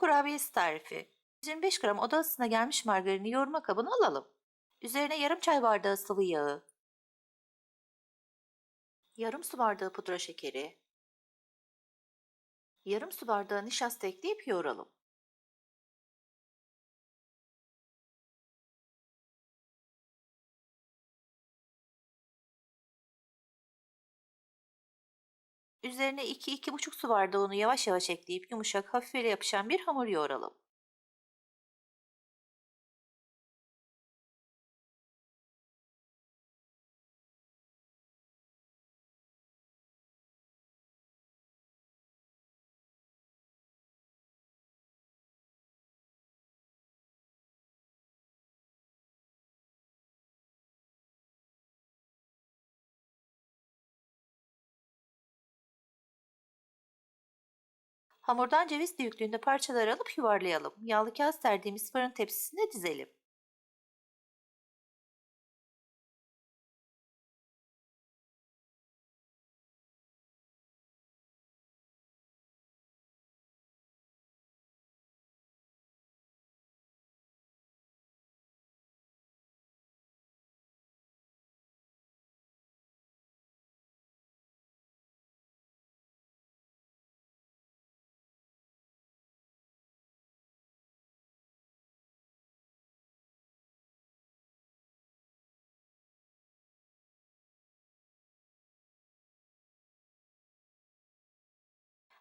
kurabiyesi tarifi. 125 gram oda ısısına gelmiş margarini yoğurma kabına alalım. Üzerine yarım çay bardağı sıvı yağı, yarım su bardağı pudra şekeri, yarım su bardağı nişasta ekleyip yoğuralım. Üzerine 2-2,5 su bardağı unu yavaş yavaş ekleyip yumuşak, hafif ele yapışan bir hamur yoğuralım. Hamurdan ceviz büyüklüğünde parçalar alıp yuvarlayalım. Yağlı kağıt serdiğimiz fırın tepsisine dizelim.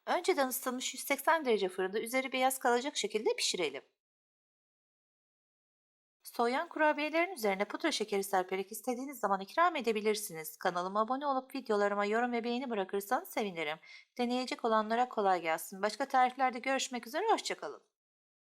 Önceden ısıtılmış 180 derece fırında üzeri beyaz kalacak şekilde pişirelim. Soğuyan kurabiyelerin üzerine pudra şekeri serperek istediğiniz zaman ikram edebilirsiniz. Kanalıma abone olup videolarıma yorum ve beğeni bırakırsanız sevinirim. Deneyecek olanlara kolay gelsin. Başka tariflerde görüşmek üzere, hoşçakalın.